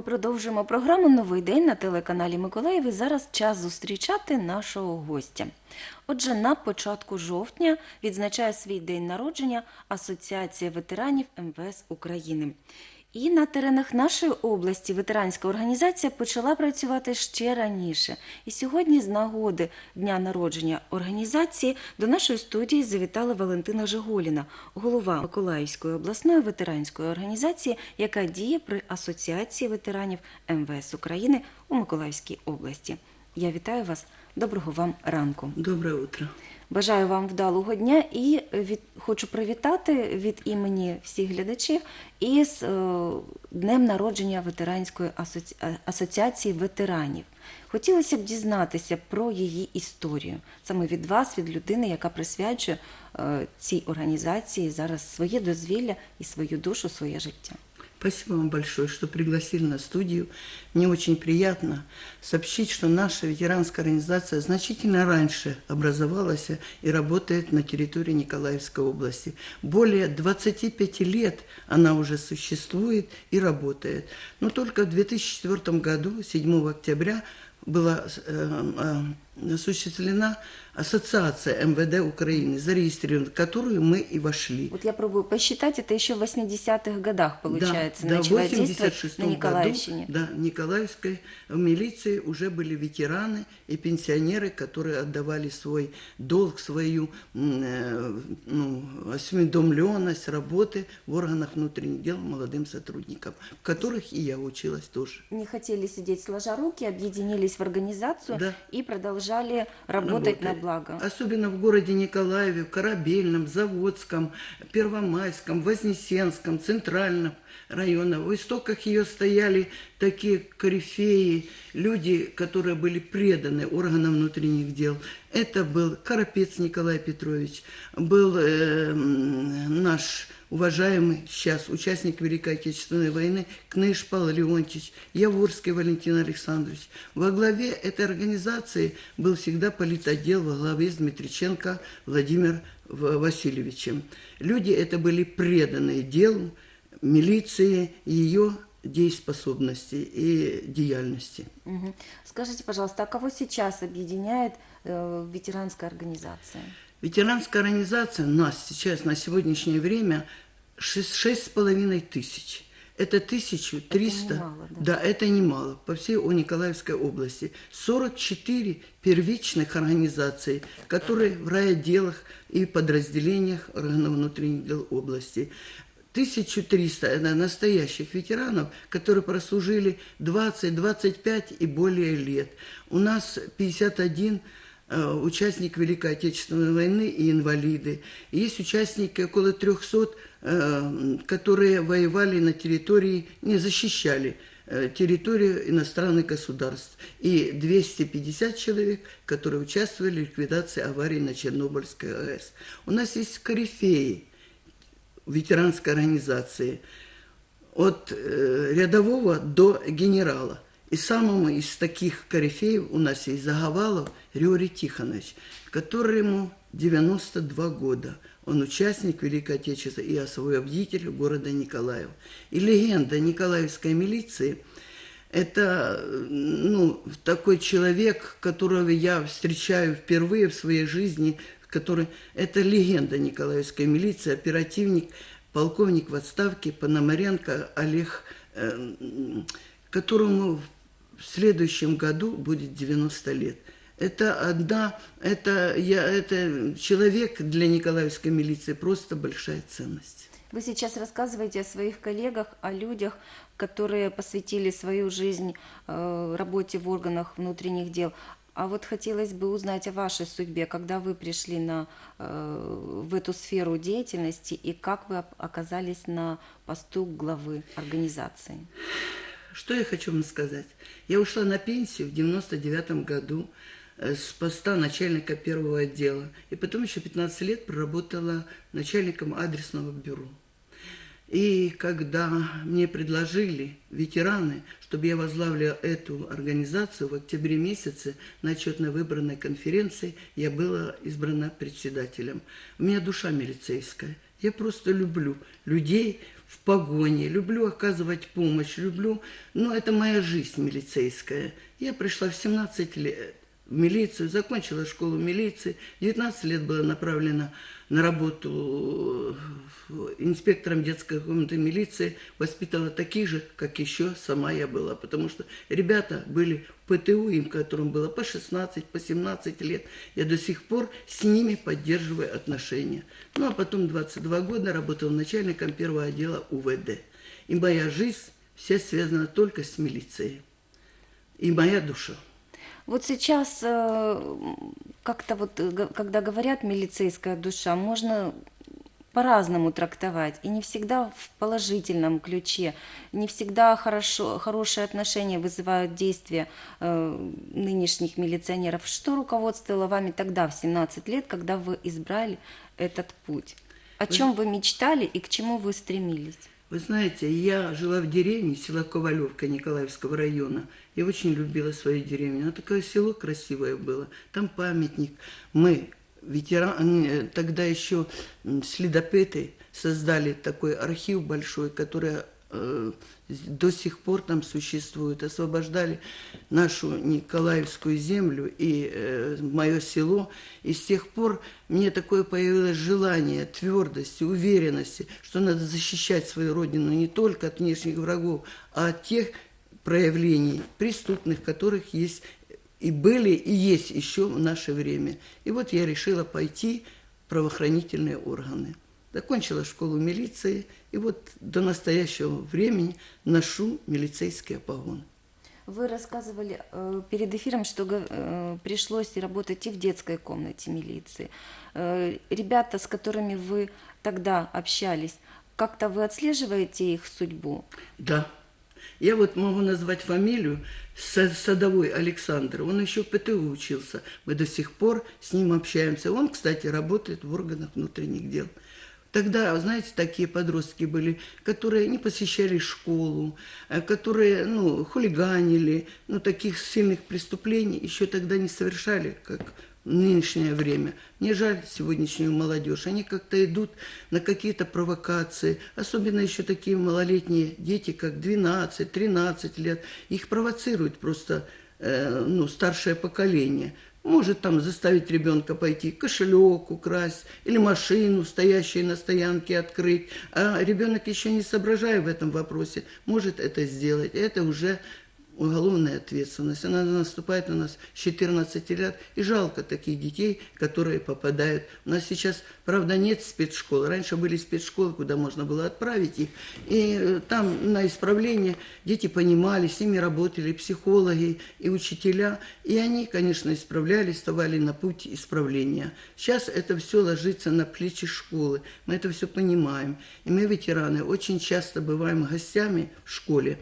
ми продовжуємо програму Новий день на телеканалі Миколаїв. І зараз час зустрічати нашого гостя. Отже, на початку жовтня відзначає свій день народження Асоціація ветеранів МВС України. І на теренах нашої області ветеранська організація почала працювати ще раніше. І сьогодні, з нагоди дня народження організації, до нашої студії завітала Валентина Жиголіна, голова Миколаївської обласної ветеранської організації, яка діє при Асоціації ветеранів МВС України у Миколаївській області. Я вітаю вас. Доброго вам ранку. Доброе утро. Бажаю вам вдалого дня і від, хочу привітати від імені всіх глядачів із е, днем народження ветеранської асоці... асоціації ветеранів. Хотілося б дізнатися про її історію саме від вас, від людини, яка присвячує е, цій організації зараз своє дозвілля і свою душу, своє життя. Спасибо вам большое, что пригласили на студию. Мне очень приятно сообщить, что наша ветеранская организация значительно раньше образовалась и работает на территории Николаевской области. Более 25 лет она уже существует и работает. Но только в 2004 году, 7 октября, была э, э, осуществлена ассоциация МВД Украины, зарегистрирована, в которую мы и вошли. Вот я пробую посчитать, это еще в 80-х годах, получается, да, начала да, в действовать 86 на Николаевщине. Году, да, в Николаевской милиции уже были ветераны и пенсионеры, которые отдавали свой долг, свою э, ну, осведомленность работы в органах внутренних дел молодым сотрудникам, в которых и я училась тоже. не хотели сидеть сложа руки, объединились в организацию Да. и продолжали работать на благо. Особенно в городе Николаеве, Корабельном, Заводском, Первомайском, Вознесенском, Центральном районах. В истоках ее стояли такие корифеи, люди, которые были преданы органам внутренних дел. Это был Карапец Николай Петрович, был э, наш уважаемый сейчас участник Великой Отечественной войны Кныш Павел Леонтьевич, Яворский Валентин Александрович. Во главе этой организации был всегда политотдел во главе с Дмитриченко Владимир Васильевичем. Люди это были преданные делу, милиции, ее дееспособности и деятельности. Мгм. Скажите, пожалуйста, а кого сейчас объединяет ветеранская организация? Ветеранская организация у нас сейчас на сегодняшнее время шесть шесть с половиной тысяч. Это 1300. немало, да? да, это немало. По всей О Николаевской области. 44 первичных организаций, которые в райотделах и подразделениях органов внутренних дел области. 1300 это настоящих ветеранов, которые прослужили 20, 25 и более лет. У нас 51 э, участник Великой Отечественной войны и инвалиды. Есть участники около 300, э, которые воевали на территории, не защищали э, территорию иностранных государств. И 250 человек, которые участвовали в ликвидации аварии на Чернобыльской АЭС. У нас есть корифеи ветеранской организации от э, рядового до генерала. И самым из таких корифеев у нас есть Заговалов Григорий Тихонович, которому 92 года. Он участник Великой Отечественной и освободитель города Николаев. И легенда Николаевской милиции – это ну, такой человек, которого я встречаю впервые в своей жизни, который это легенда Николаевской милиции, оперативник, полковник в отставке Пономаренко Олег, э, м, которому в следующем году будет 90 лет. Это одна, это, я, это человек для Николаевской милиции просто большая ценность. Вы сейчас рассказываете о своих коллегах, о людях, которые посвятили свою жизнь э, работе в органах внутренних дел. А вот хотелось бы узнать о вашей судьбе, когда вы пришли на, э, в эту сферу деятельности и как вы оказались на посту главы организации. Что я хочу вам сказать? Я ушла на пенсию в 99 году э, с поста начальника первого отдела. И потом еще 15 лет проработала начальником адресного бюро. И когда мне предложили ветераны, чтобы я возглавила эту организацию в октябре месяце на отчетно выбранной конференции, я была избрана председателем. У меня душа милицейская. Я просто люблю людей в погоне, люблю оказывать помощь, люблю... Ну, это моя жизнь милицейская. Я пришла в 17 лет в милицию, закончила школу милиции. 19 лет была направлена на работу э, инспектором детской комнаты милиции. Воспитала таких же, как еще сама я была. Потому что ребята были в ПТУ, им которым было по 16, по 17 лет. Я до сих пор с ними поддерживаю отношения. Ну, а потом 22 года работала начальником первого отдела УВД. И моя жизнь вся связана только с милицией. И моя душа. Вот сейчас э, как-то вот, э, когда говорят милицейская душа, можно по-разному трактовать, и не всегда в положительном ключе, не всегда хорошо, хорошие отношения вызывают действия э, нынешних милиционеров. Что руководствовало вами тогда, в 17 лет, когда вы избрали этот путь? О чем вы мечтали и к чему вы стремились? Вы знаете, я жила в деревне, села Ковалевка Николаевского района. Я очень любила свою деревню. Оно такое село красивое было. Там памятник. Мы, ветераны, тогда еще следопыты, создали такой архив большой, который э, до сих пор там существует. Освобождали нашу Николаевскую землю и э, мое село. И с тех пор мне такое появилось желание, твердости, уверенности, что надо защищать свою родину не только от внешних врагов, а от тех проявлений преступных, которых есть и были, и есть еще в наше время. И вот я решила пойти в правоохранительные органы. Закончила школу милиции, и вот до настоящего времени ношу милицейские погоны. Вы рассказывали э, перед эфиром, что э, пришлось работать и в детской комнате милиции. Э, ребята, с которыми вы тогда общались, как-то вы отслеживаете их судьбу? Да. Я вот могу назвать фамилию Са- Садовой Александр. Он еще в ПТУ учился. Мы до сих пор с ним общаемся. Он, кстати, работает в органах внутренних дел. Тогда, знаете, такие подростки были, которые не посещали школу, э, которые, ну, хулиганили, ну, таких сильных преступлений еще тогда не совершали, как в нынешнее время. Мне жаль сегодняшнюю молодежь. Они как-то идут на какие-то провокации. Особенно еще такие малолетние дети, как 12-13 лет. Их провоцирует просто э, ну, старшее поколение. Может там заставить ребенка пойти кошелек украсть или машину, стоящую на стоянке, открыть. А ребенок еще не соображая в этом вопросе, может это сделать. Это уже уголовная ответственность. Она наступает на нас с 14 лет. И жалко таких детей, которые попадают. У нас сейчас, правда, нет спецшкол. Раньше были спецшколы, куда можно было отправить их. И э, там на исправление дети понимали, с ними работали психологи и учителя. И они, конечно, исправлялись, вставали на путь исправления. Сейчас это все ложится на плечи школы. Мы это все понимаем. И мы, ветераны, очень часто бываем гостями в школе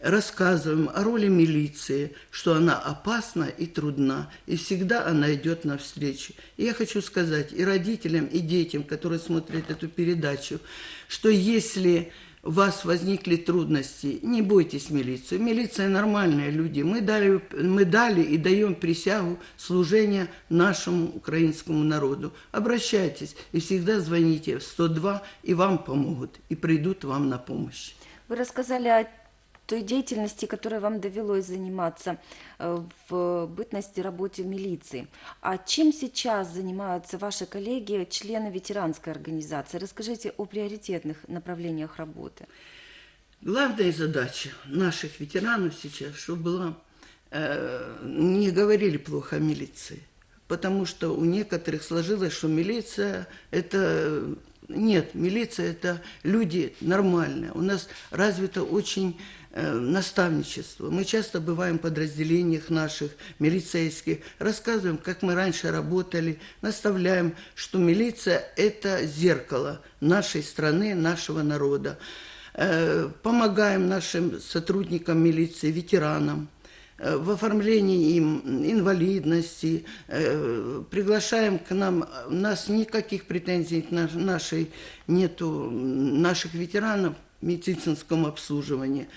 рассказываем о роли милиции, что она опасна и трудна, и всегда она идет навстречу. И я хочу сказать и родителям, и детям, которые смотрят эту передачу, что если у вас возникли трудности, не бойтесь милицию. Милиция нормальные люди. Мы дали, мы дали и даем присягу служения нашему украинскому народу. Обращайтесь и всегда звоните в 102, и вам помогут, и придут вам на помощь. Вы рассказали о той деятельности, которой вам довелось заниматься э, в бытности работе в милиции. А чем сейчас занимаются ваши коллеги, члены ветеранской организации? Расскажите о приоритетных направлениях работы. Главная задача наших ветеранов сейчас, чтобы была, э, не говорили плохо о милиции. Потому что у некоторых сложилось, что милиция это... Нет, милиция это люди нормальные. У нас развито очень э, наставничество. Мы часто бываем в подразделениях наших милицейских, рассказываем, как мы раньше работали, наставляем, что милиция это зеркало нашей страны, нашего народа. Э, помогаем нашим сотрудникам милиции, ветеранам в оформлении им инвалидности, э, приглашаем к нам, у нас никаких претензий к наш- нашей нету, наших ветеранов в медицинском обслуживании.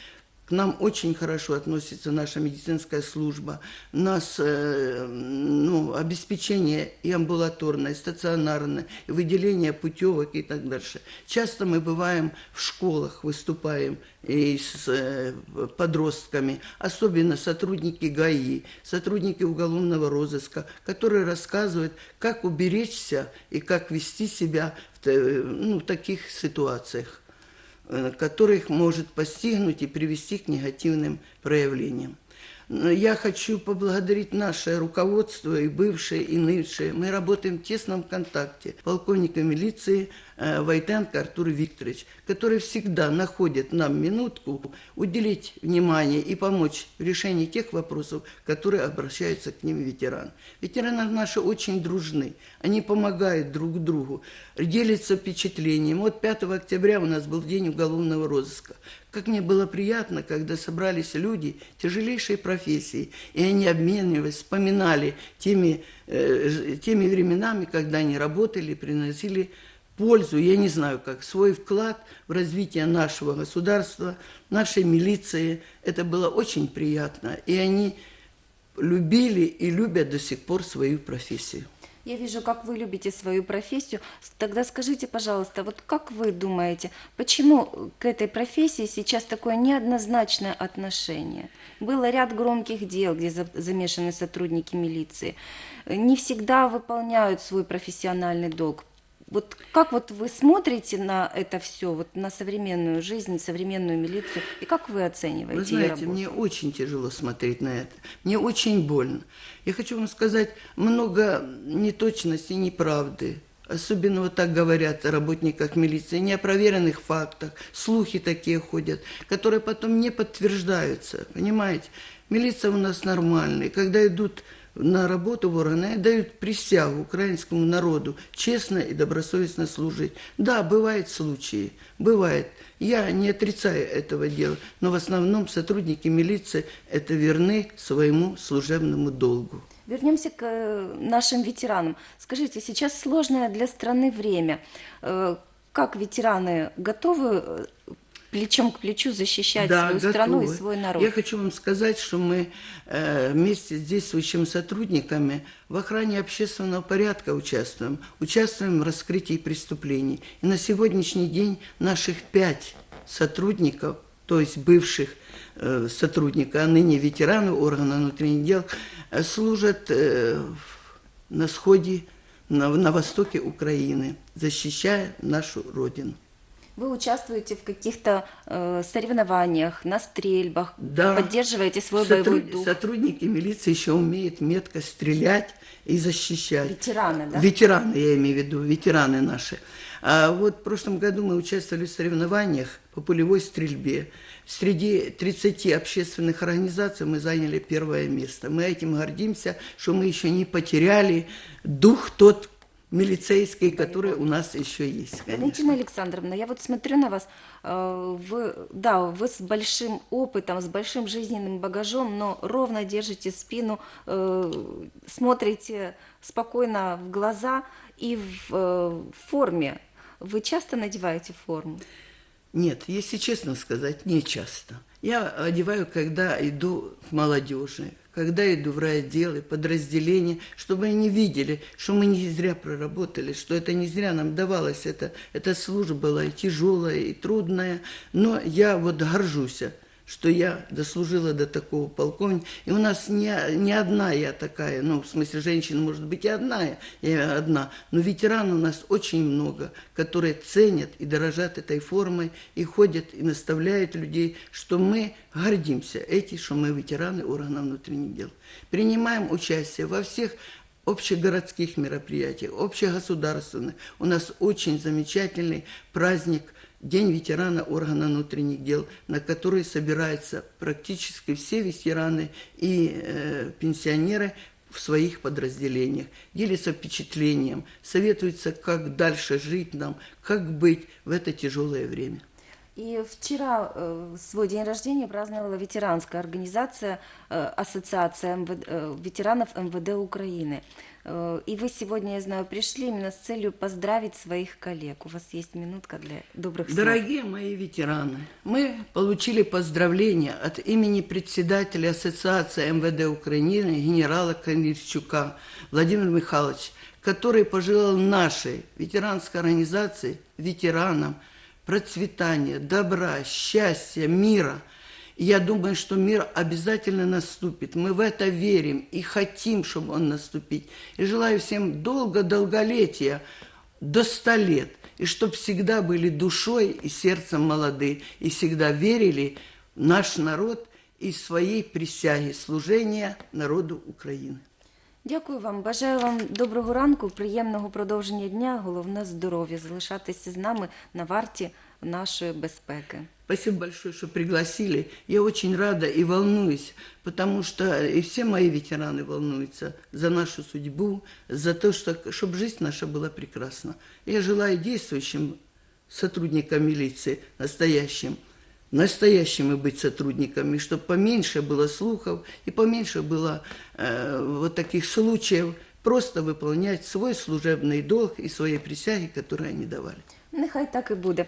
К нам очень хорошо относится наша медицинская служба. Нас э, ну, обеспечение и амбулаторное, и стационарное, и выделение путевок и так дальше. Часто мы бываем в школах, выступаем и с э, подростками, особенно сотрудники ГАИ, сотрудники уголовного розыска, которые рассказывают, как уберечься и как вести себя в, ну, в таких ситуациях э, которых может постигнуть и привести к негативным проявлениям. Я хочу поблагодарить наше руководство, и бывшее, и нынешнее. Мы работаем в тесном контакте. Полковника милиции э, Войтенко Артур Викторович, который всегда находит нам минутку уделить внимание и помочь в решении тех вопросов, которые обращаются к ним ветеран. Ветераны наши очень дружны. Они помогают друг другу, делятся впечатлением. Вот 5 октября у нас был день уголовного розыска. Как мне было приятно, когда собрались люди тяжелейшей профессии, и они обменивались, вспоминали теми, э, теми временами, когда они работали, приносили пользу, я не знаю как, свой вклад в развитие нашего государства, нашей милиции. Это было очень приятно. И они любили и любят до сих пор свою профессию. Я вижу, как вы любите свою профессию. Тогда скажите, пожалуйста, вот как вы думаете, почему к этой профессии сейчас такое неоднозначное отношение? Было ряд громких дел, где за- замешаны сотрудники милиции. Не всегда выполняют свой профессиональный долг. Вот как вот вы смотрите на это все, вот на современную жизнь, современную милицию, и как вы оцениваете Вы знаете, мне очень тяжело смотреть на это. Мне очень больно. Я хочу вам сказать, много неточностей, неправды. Особенно вот так говорят о работниках милиции, неопроверенных фактах, слухи такие ходят, которые потом не подтверждаются, понимаете? Милиция у нас нормальная. Когда идут на работу в они дают присягу украинскому народу честно и добросовестно служить. Да, бывают случаи, бывает. Я не отрицаю этого дела, но в основном сотрудники милиции это верны своему служебному долгу. Вернемся к э, нашим ветеранам. Скажите, сейчас сложное для страны время. Э, Как ветераны готовы э, плечом к плечу защищать свою страну и готовы. свой народ? Я хочу вам сказать, что мы э, вместе с действующими сотрудниками в охране общественного порядка участвуем, участвуем в раскрытии преступлений. И на сегодняшний день наших пять сотрудников, то есть бывших э, сотрудников, а ныне ветераны органа внутренних дел, э, служат э, на сходе на, на востоке Украины, защищая нашу Родину. Вы участвуете в каких-то э, соревнованиях, на стрельбах, Да. поддерживаете свой Сотру- боевой дух. Сотрудники милиции еще умеют метко стрелять и защищать. Ветераны, да? Ветераны, я имею в виду, ветераны наши. А вот в прошлом году мы участвовали в соревнованиях по пулевой стрельбе. Среди 30 общественных организаций мы заняли первое место. Мы этим гордимся, что мы еще не потеряли дух тот милицейский, который у нас еще есть, конечно. Валентина Александровна, я вот смотрю на вас, э, вы, да, вы с большим опытом, с большим жизненным багажом, но ровно держите спину, э, смотрите спокойно в глаза и в э, форме. Вы часто надеваете форму? Нет, если честно сказать, не часто. Я одеваю, когда иду к молодежи, когда иду в райотделы, подразделения, чтобы они видели, что мы не зря проработали, что это не зря нам давалось. Это, эта служба была и тяжелая, и трудная. Но я вот горжусь, что я дослужила до такого полковника. И у нас не, не одна я такая, ну, в смысле, женщина может быть и одна, я одна, но ветеран у нас очень много, которые ценят и дорожат этой формой, и ходят, и наставляют людей, что мы гордимся эти, что мы ветераны органов внутренних дел. Принимаем участие во всех общегородских мероприятиях, общегосударственных. У нас очень замечательный праздник – День ветерана органа внутренних дел, на который собираются практически все ветераны и э, пенсионеры в своих подразделениях, делятся впечатлением, советуются, как дальше жить нам, как быть в это тяжелое время. И вчера э, свой день рождения праздновала ветеранская организация, э, ассоциация МВД, э, ветеранов МВД Украины. Э, И вы сегодня, я знаю, пришли именно с целью поздравить своих коллег. У вас есть минутка для добрых слов. Дорогие мои ветераны, мы получили поздравления от имени председателя Ассоциации МВД Украины генерала Конирчука Владимира Михайловича, который пожелал нашей ветеранской организации, ветеранам, процветания, добра, счастья, мира. Я думаю, что мир обязательно наступит. Мы в это верим и хотим, чтобы он наступить. И желаю всем долго-долголетия, до ста лет. И чтобы всегда были душой и сердцем молоды. И всегда верили в наш народ и своей присяги служения народу України. Дякую вам. Бажаю вам доброго ранку, приємного продовження дня. Головне здоров'я. Залишатися з нами на варті нашої безпеки. Спасибо большое, что пригласили. Я очень рада и волнуюсь, потому что и все мои ветераны волнуются за нашу судьбу, за то, что, чтобы жизнь наша была прекрасна. Я желаю действующим сотрудникам милиции, настоящим, настоящими быть сотрудниками, чтобы поменьше было слухов и поменьше было э, вот таких случаев, просто выполнять свой служебный долг и свои присяги, которые они давали. Нехай так і буде.